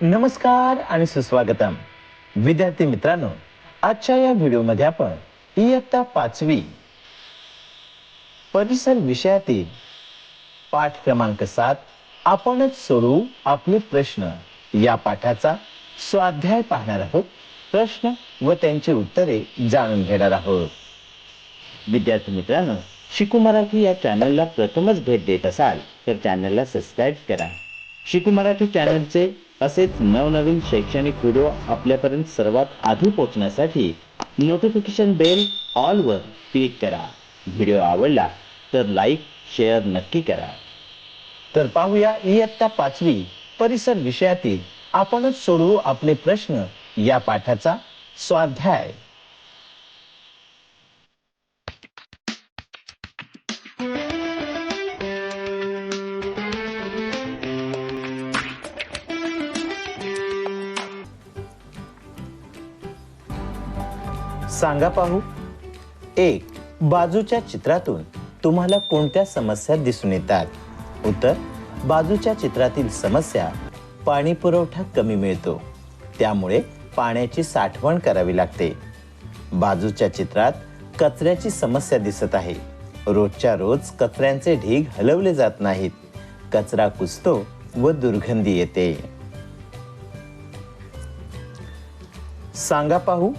नमस्कार आणि सुस्वागतम. विद्यार्थी मित्रांनो आजच्या या व्हिडिओमध्ये आपण इयत्ता पाचवी परिसर विषयातील पाठ क्रमांक सात आपणच सोडवू आपले प्रश्न. या पाठाचा स्वाध्याय पाहणार आहोत. प्रश्न व त्यांची उत्तरे जाणून घेणार आहोत. विद्यार्थी मित्रांनो शिकू मराठी या चॅनलला प्रथमच भेट देत असाल तर चॅनलला सबस्क्राईब करा. शिकू मराठी चॅनलचे असेच नवनवीन शैक्षणिक व्हिडिओ आपल्यापर्यंत सर्वात आधी पोहोचण्यासाठी नोटिफिकेशन बेल ऑलवर क्लिक करा. व्हिडिओ आवडला तर लाईक शेअर नक्की करा. तर पाहूया इयत्ता पाचवी परिसर विषयातील आपणच सोडवू आपले प्रश्न या पाठाचा स्वाध्याय. सांगा पाहू. एक बाजूच्या चित्रातून तुम्हाला कोणत्या समस्या दिसून येतात? उत्तर बाजूच्या चित्रातील समस्या पाणी पुरवठा कमी मिळतो. त्यामुळे पाण्याची साठवण करावी लागते. बाजूच्या चित्रात कचऱ्याची समस्या दिसत आहे. रोजच्या रोज कचऱ्यांचे ढीग हलवले जात नाहीत. कचरा कुजतो व दुर्गंधी येते. सांगा पाहू.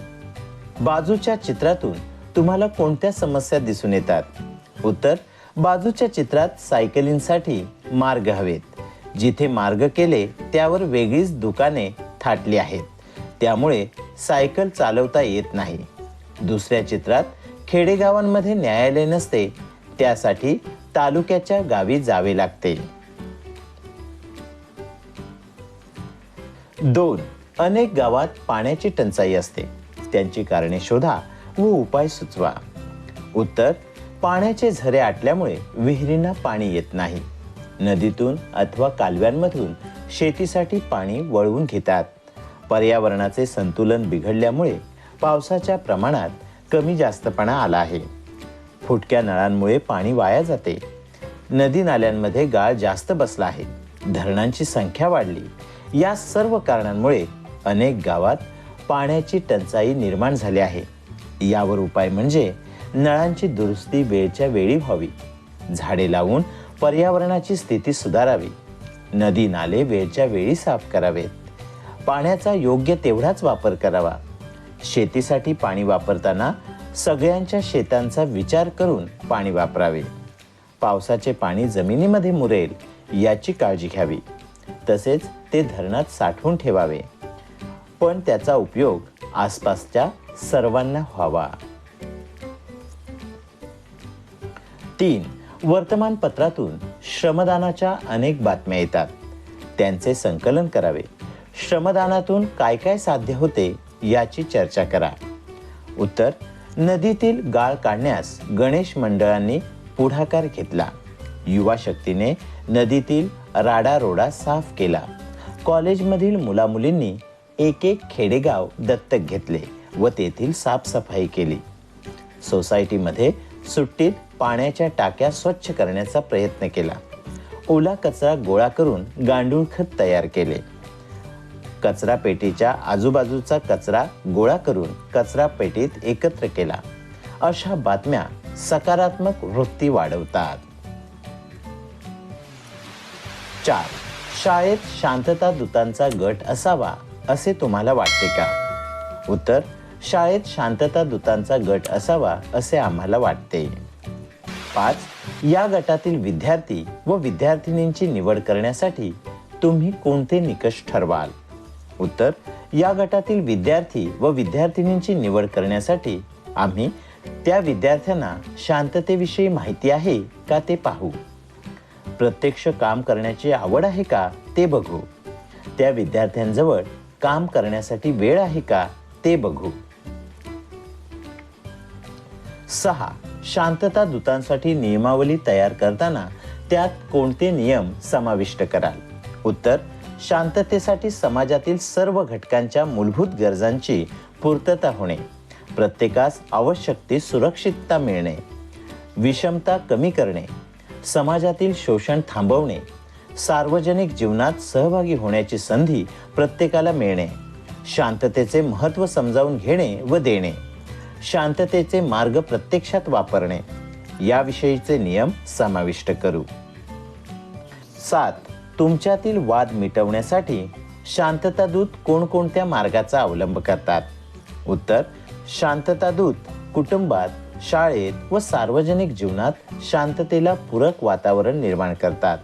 बाजूच्या चित्रातून तुम्हाला कोणत्या समस्या दिसून येतात? उत्तर बाजूच्या चित्रात सायकलींसाठी मार्ग हवेत. जिथे मार्ग केले त्यावर वेगळीच दुकाने थाटली आहेत. त्यामुळे सायकल चालवता येत नाही. दुसऱ्या चित्रात खेडेगावांमध्ये न्यायालय नसते त्यासाठी तालुक्याच्या गावी जावे लागते. दोन अनेक गावात पाण्याची टंचाई असते. त्यांची कारणे शोधा व उपाय सुचवा. उत्तर पाण्याचे झरे आटल्यामुळे विहिरींना पाणी येत नाही. नदीतून अथवा कालव्यांमधून शेतीसाठी पाणी वळवून घेतात. पर्यावरणाचे संतुलन बिघडल्यामुळे पावसाच्या प्रमाणात कमी जास्तपणा आला आहे. फुटक्या नळांमुळे पाणी वाया जाते. नदी नाल्यांमध्ये गाळ जास्त बसला आहे. धरणांची संख्या वाढली. या सर्व कारणांमुळे अनेक गावात पाण्याची टंचाई निर्माण झाली आहे. यावर उपाय म्हणजे नळांची दुरुस्ती वेळच्या वेळी व्हावी. झाडे लावून पर्यावरणाची स्थिती सुधारावी. नदी नाले वेळच्या वेळी साफ करावेत. पाण्याचा योग्य तेवढाच वापर करावा. शेतीसाठी पाणी वापरताना सगळ्यांच्या शेतांचा विचार करून पाणी वापरावे. पावसाचे पाणी जमिनीमध्ये मुरेल याची काळजी घ्यावी. तसेच ते धरणात साठवून ठेवावे. पण त्याचा उपयोग आसपासच्या सर्वांना व्हावा. तीन वर्तमानपत्रातून श्रमदानाच्या अनेक बातम्या येतात. त्यांचे संकलन करावे. श्रमदानातून काय काय साध्य होते याची चर्चा करा. उत्तर नदीतील गाळ काढण्यास गणेश मंडळांनी पुढाकार घेतला. युवा शक्तीने नदीतील राडारोडा साफ केला. कॉलेजमधील मुलामुलींनी एक एक खेडेगाव दत्तक घेतले व तेथील साफसफाई केली. सोसायटीमध्ये सुट्टीत पाण्याच्या टाक्या स्वच्छ करण्याचा प्रयत्न केला. ओला कचरा गोळा करून गांडूळ खत तयार केले. कचरा पेटीच्या आजूबाजूचा कचरा गोळा करून कचरा पेटीत एकत्र केला. अशा बातम्या सकारात्मक वृत्ती वाढवतात. चार. शाळेत शांतता दूतांचा गट असावा असे तुम्हाला वाटते का? उत्तर शाळेत शांतता दूतांचा गट असावा असे आम्हाला वाटते. पाच या गटातील विद्यार्थी व विद्यार्थिनींची निवड करण्यासाठी तुम्ही कोणते निकष ठरवाल? उत्तर या गटातील विद्यार्थी व विद्यार्थिनींची निवड करण्यासाठी आम्ही त्या विद्यार्थ्यांना शांततेविषयी माहिती आहे का ते पाहू? प्रत्यक्ष काम करण्याची आवड आहे का ते बघू? त्या विद्यार्थ्यांजवळ काम करण्यासाठी वेळ आहे का ते बघू. सहा. शांतता दूतांसाठी नियमावली तयार करताना त्यात कोणते नियम समाविष्ट कराल? उत्तर शांततेसाठी समाजातील सर्व घटकांच्या मूलभूत गरजांची पूर्तता होणे. प्रत्येकास आवश्यक ती सुरक्षितता मिळणे. विषमता कमी करणे. समाजातील शोषण थांबवणे. सार्वजनिक जीवनात सहभागी होण्याची संधी प्रत्येकाला मिळणे शांततेचे महत्त्व समजावून घेणे व देणे शांततेचे मार्ग प्रत्यक्षात वापरणे याविषयीचे नियम समाविष्ट करू. सात तुमच्यातील वाद मिटवण्यासाठी शांतता दूत कोणकोणत्या मार्गाचा अवलंब करतात? उत्तर शांतता दूत कुटुंबात शाळेत व सार्वजनिक जीवनात शांततेला पूरक वातावरण निर्माण करतात.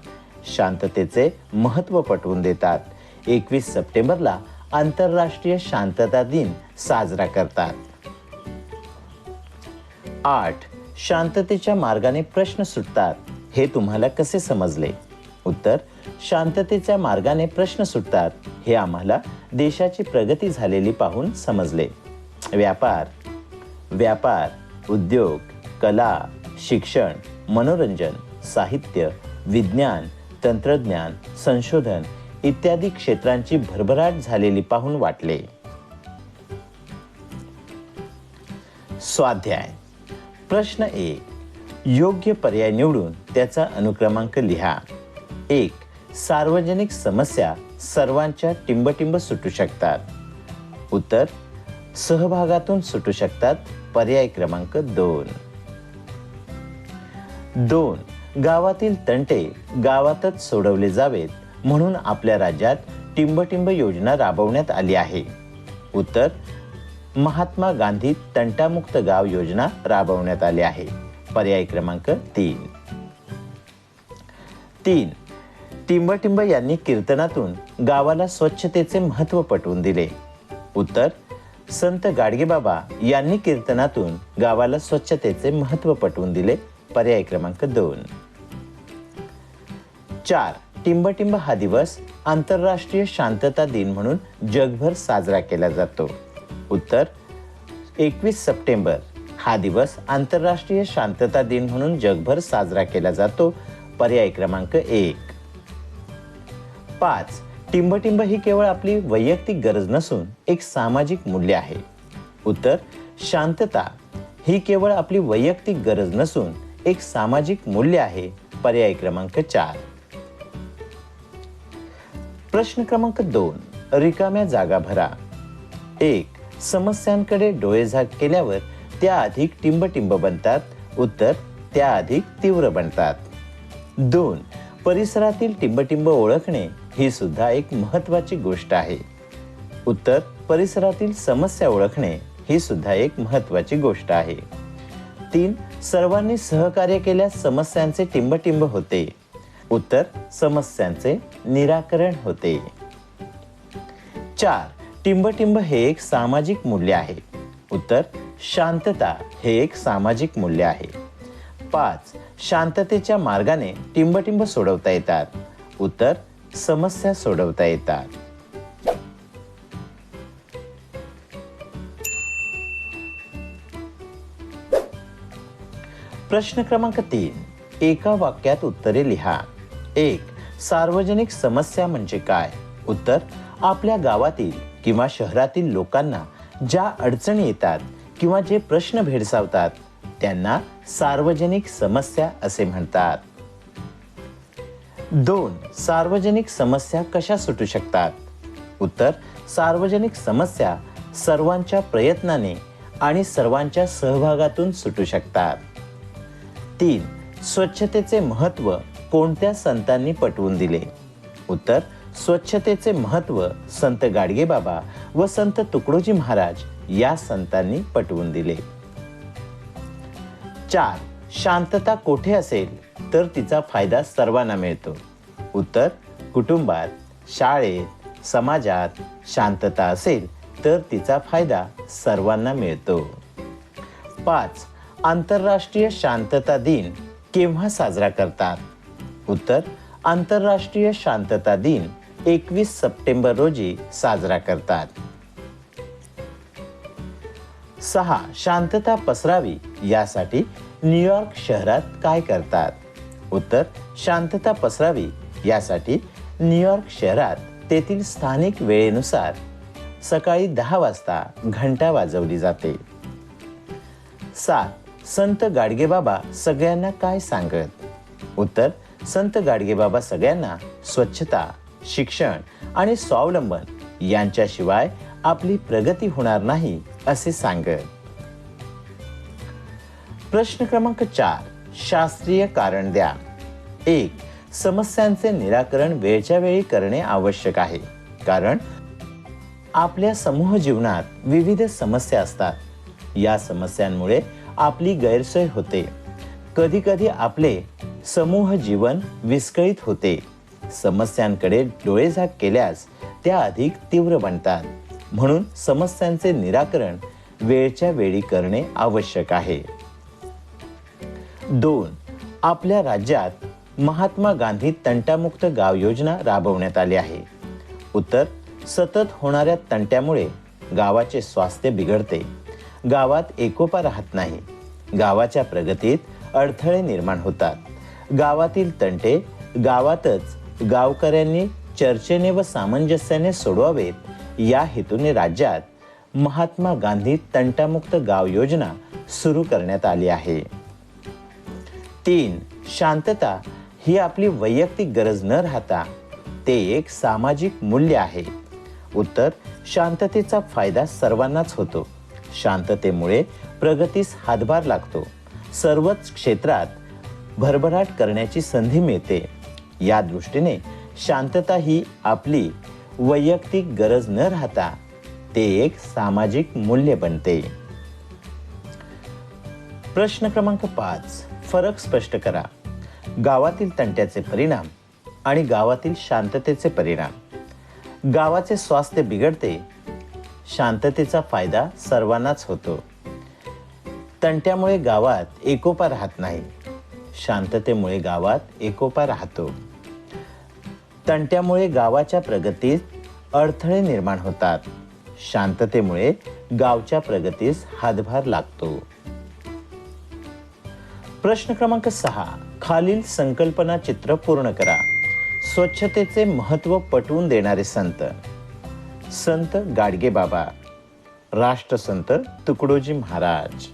शांततेचे महत्त्व पटवून देतात. एकवीस सप्टेंबरला आंतरराष्ट्रीय शांतता दिन साजरा करतात. आठ. शांततेच्या मार्गाने प्रश्न सुटतात. हे तुम्हाला कसे समजले? उत्तर शांततेच्या मार्गाने प्रश्न सुटतात. हे आम्हाला देशाची प्रगती झालेली पाहून समजले. व्यापार व्यापार उद्योग कला शिक्षण मनोरंजन साहित्य विज्ञान तंत्रज्ञान संशोधन इत्यादी क्षेत्रांची भरभराट झालेली पाहून वाटले. स्वाध्याय. प्रश्न एक योग्य पर्याय निवडून त्याचा अनुक्रमांक लिहा. एक. सार्वजनिक समस्या सर्वांच्या टिंबटिंब सुटू शकतात. उत्तर. सहभागातून सुटू शकतात पर्याय क्रमांक दोन. दोन. गावातील तंटे गावातच सोडवले जावेत म्हणून आपल्या राज्यात टिंबटिंब योजना राबवण्यात आली आहे. उत्तर महात्मा गांधी तंटामुक्त गाव योजना राबवण्यात आली आहे. पर्याय क्रमांक तीन. तीन टिंबटिंब यांनी कीर्तनातून गावाला स्वच्छतेचे महत्त्व पटवून दिले. उत्तर संत गाडगेबाबा यांनी कीर्तनातून गावाला स्वच्छतेचे महत्त्व पटवून दिले. पर्याय क्रमांक दोन. चार. टिंबटिंब हा दिवस आंतरराष्ट्रीय शांतता दिन म्हणून जगभर साजरा केला जातो. उत्तर. एकवीस सप्टेंबर हा दिवस आंतरराष्ट्रीय शांतता दिन म्हणून जगभर साजरा केला जातो. पर्याय क्रमांक एक. पाच. टिंबटिंब ही केवळ आपली वैयक्तिक गरज नसून एक सामाजिक मूल्य आहे. उत्तर. शांतता ही केवळ आपली वैयक्तिक गरज नसून एक सामाजिक मूल्य आहे. पर्याय क्रमांक चार. प्रश्न क्रमांक दोन रिकाम्या जागा भरा. एक समस्यांकडे डोळेझाक केल्यावर त्या अधिक टिंबटिंब बनतात उत्तर त्या अधिक तीव्र बनतात. दोन परिसरातील टिंबटिंब ओळखणे ही सुद्धा एक महत्वाची गोष्ट आहे. उत्तर परिसरातील समस्या ओळखणे ही सुद्धा एक महत्वाची गोष्ट आहे. तीन सर्वांनी सहकार्य केल्यास समस्यांचे टिंबटिंब होते. उत्तर समस्यांचे निराकरण होते. चार टिंबटिंब हे एक सामाजिक मूल्य आहे. उत्तर शांतता हे एक सामाजिक मूल्य आहे. पाच शांततेच्या मार्गाने टिंबटिंब सोडवता येतात. उत्तर समस्या सोडवता येतात. प्रश्न क्रमांक तीन एका वाक्यात उत्तरे लिहा. एक सार्वजनिक समस्या म्हणजे काय? उत्तर आपल्या गावातील किंवा शहरातील लोकांना ज्या अडचणी येतात किंवा जे प्रश्न भेडसावतात त्यांना सार्वजनिक समस्या असे म्हणतात. दोन सार्वजनिक समस्या कशा सुटू शकतात? उत्तर सार्वजनिक समस्या सर्वांच्या प्रयत्नाने आणि सर्वांच्या सहभागातून सुटू शकतात. तीन स्वच्छतेचे महत्त्व कोणत्या संतांनी पटवून दिले? उत्तर स्वच्छतेचे महत्त्व संत गाडगेबाबा व संत तुकडोजी महाराज या संतांनी पटवून दिले. चार शांतता कोठे असेल तर तिचा फायदा सर्वांना मिळतो. उत्तर कुटुंबात शाळेत समाजात शांतता असेल तर तिचा फायदा सर्वांना मिळतो. पाच आंतरराष्ट्रीय शांतता दिन केव्हा साजरा करतात? उत्तर आंतरराष्ट्रीय शांतता दिन एकवीस सप्टेंबर रोजी साजरा करतात. सहा शांतता पसरावी यासाठी न्यूयॉर्क शहरात काय करतात? उत्तर शांतता पसरावी यासाठी न्यूयॉर्क शहरात तेथील स्थानिक वेळेनुसार सकाळी दहा वाजता घंटा वाजवली जाते. सात संत गाडगेबाबा सगळ्यांना काय सांगत? उत्तर संत गाडगेबाबा सगळ्यांना स्वच्छता शिक्षण आणि स्वावलंबन यांच्याशिवाय आपली प्रगती होणार नाही असे सांगत. प्रश्न क्रमांक चार शास्त्रीय कारण द्या. एक समस्यांचे निराकरण वेळच्या वेळी करणे आवश्यक आहे. कारण आपल्या समूह जीवनात विविध समस्या असतात. या समस्यांमुळे आपली गैरसोय होते. कधी कधी आपले समूह जीवन विस्कळीत होते. समस्यांकडे डोळेझाक केल्यास त्या अधिक तीव्र बनतात. म्हणून समस्यांचे निराकरण वेळच्या वेळी करणे आवश्यक आहे. दोन आपल्या राज्यात महात्मा गांधी तंटामुक्त गाव योजना राबवण्यात आली आहे. उत्तर सतत होणाऱ्या तंट्यामुळे गावाचे स्वास्थ्य बिघडते. गावात एकोपा राहत नाही. गावाच्या प्रगतीत अडथळे निर्माण होतात. गावातील तंटे गावातच गावकऱ्यांनी चर्चेने व सामंजस्याने सोडवावेत. या हेतूने राज्यात महात्मा गांधी तंटामुक्त गाव योजना सुरू करण्यात आली आहे. तीन शांतता ही आपली वैयक्तिक गरज न राहता ते एक सामाजिक मूल्य आहे. उत्तर शांततेचा फायदा सर्वांनाच होतो. शांततेमुळे प्रगतीस हातभार लागतो. सर्वच क्षेत्रात भरभराट करण्याची संधी मिळते. या दृष्टीने शांतता ही आपली वैयक्तिक गरज न राहता ते एक सामाजिक मूल्य बनते. प्रश्न क्रमांक पाच. फरक स्पष्ट करा. गावातील तंट्याचे परिणाम आणि गावातील शांततेचे परिणाम. गावाचे स्वास्थ्य बिघडते शांततेचा फायदा सर्वांनाच होतो. तंट्यामुळे गावात एकोपा राहत नाही. शांततेमुळे गावात एकोपा राहतो. तंट्यामुळे गावाच्या प्रगतीत अडथळे निर्माण होतात. शांततेमुळे गावच्या प्रगतीस हातभार लागतो. प्रश्न क्रमांक सहा. खालील संकल्पना चित्र पूर्ण करा. स्वच्छतेचे महत्त्व पटवून देणारे संत. संत गाडगे बाबा राष्ट्रसंत तुकडोजी महाराज.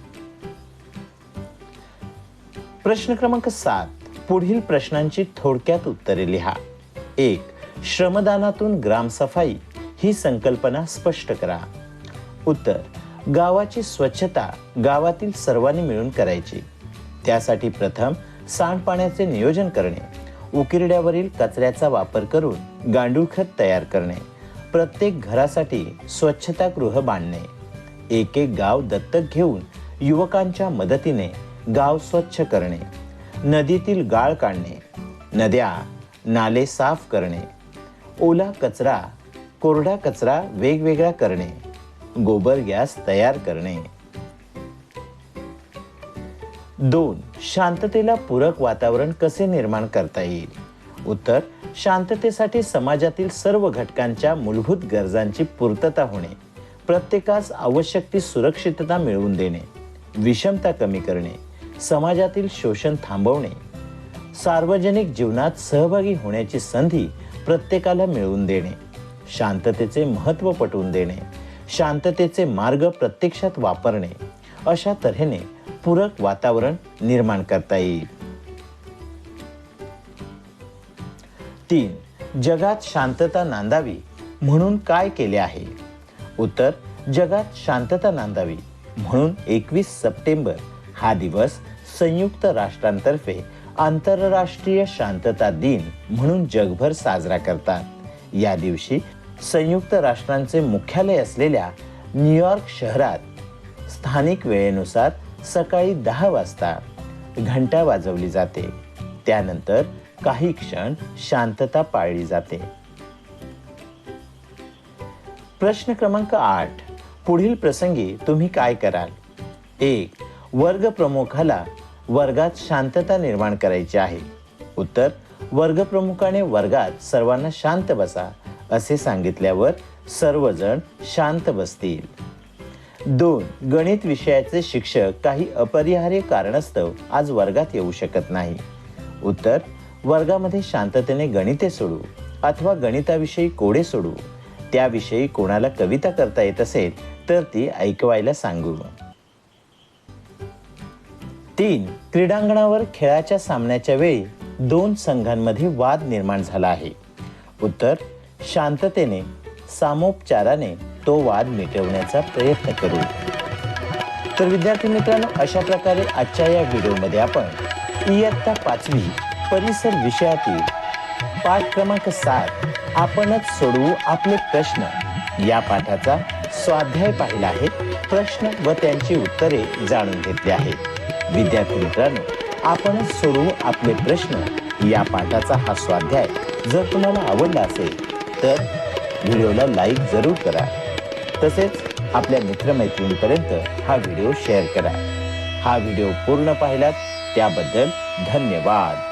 प्रश्न क्रमांक सात. पुढील प्रश्नांची थोडक्यात उत्तरे लिहा. एक श्रमदानातून ग्रामसफाई ही संकल्पना स्पष्ट करा. उत्तर गावाची स्वच्छता गावातील सर्वांनी मिळून करायची. त्यासाठी प्रथम सांडपाण्याचे नियोजन करणे. उकिरड्यावरील कचऱ्याचा वापर करून गांडूळ खत तयार करणे. प्रत्येक घरासाठी स्वच्छतागृह बांधणे. एक एक गाव दत्तक घेऊन युवकांच्या मदतीने गाव स्वच्छ करणे नदीतील गाळ काढणे नद्या नाले साफ करणे ओला कचरा कोरडा कचरा वेगवेगळा करणे गोबर गॅस तयार करणे. दोन शांततेला पूरक वातावरण कसे निर्माण करता येईल? उत्तर शांततेसाठी समाजातील सर्व घटकांच्या मूलभूत गरजांची पूर्तता होणे प्रत्येकास आवश्यक ती सुरक्षितता मिळवून देणे विषमता कमी करणे. समाजातील शोषण थांबवणे सार्वजनिक जीवनात सहभागी होण्याची संधी प्रत्येकाला मिळवून देणे शांततेचे महत्त्व पटवून देणे शांततेचे मार्ग प्रत्यक्षात वापरणे अशा तऱ्हेने पूरक वातावरण निर्माण करता येईल. तीन जगात शांतता नांदावी म्हणून काय केले आहे? उत्तर जगात शांतता नांदावी म्हणून एकवीस सप्टेंबर हा दिवस संयुक्त राष्ट्रांतर्फे आंतरराष्ट्रीय शांतता दिन म्हणून जगभर साजरा करतात. या दिवशी संयुक्त राष्ट्रांचे मुख्यालय असलेल्या न्यूयॉर्क शहरात स्थानिक वेळेनुसार सकाळी दहा वाजता घंटा वाजवली जाते. त्यानंतर काही क्षण शांतता पाळली जाते. प्रश्न क्रमांक आठ. पुढील प्रसंगी तुम्ही काय कराल? एक वर्ग प्रमुखाला वर्गात शांतता निर्माण करायची आहे. उत्तर वर्गप्रमुखाने वर्गात सर्वांना शांत बसा असे सांगितल्यावर सर्वजण शांत बसतील. दोन गणित विषयाचे शिक्षक काही अपरिहार्य कारणास्तव आज वर्गात येऊ शकत नाही. उत्तर वर्गामध्ये शांततेने गणिते सोडू अथवा गणिताविषयी कोडे सोडू. त्याविषयी कोणाला कविता करता येत असेल तर ती ऐकवायला सांगू. तीन क्रीडांगणावर खेळाच्या सामन्याच्या वेळी दोन संघांमध्ये वाद निर्माण झाला आहे. उत्तर शांततेने सामोपचाराने तो वाद मिटवण्याचा प्रयत्न करू. तर विद्यार्थी मित्रांनो अशा प्रकारे आजच्या या व्हिडिओमध्ये आपण इयत्ता पाचवी परिसर विषयातील पाठ क्रमांक सात आपणच सोडवू आपले प्रश्न. या पाठाचा स्वाध्याय पाहिला आहे. प्रश्न व त्यांची उत्तरे जाणून घेतली आहेत. विद्यार्थी मित्रांनो आपणच सोडवू आपले प्रश्न. या पाठाचा हा स्वाध्याय जर तुम्हाला आवडला असेल तर व्हिडिओला लाईक जरूर करा. तसेच आपल्या मित्रमैत्रिणीपर्यंत हा व्हिडिओ शेअर करा. हा व्हिडिओ पूर्ण पाहिलात त्याबद्दल धन्यवाद.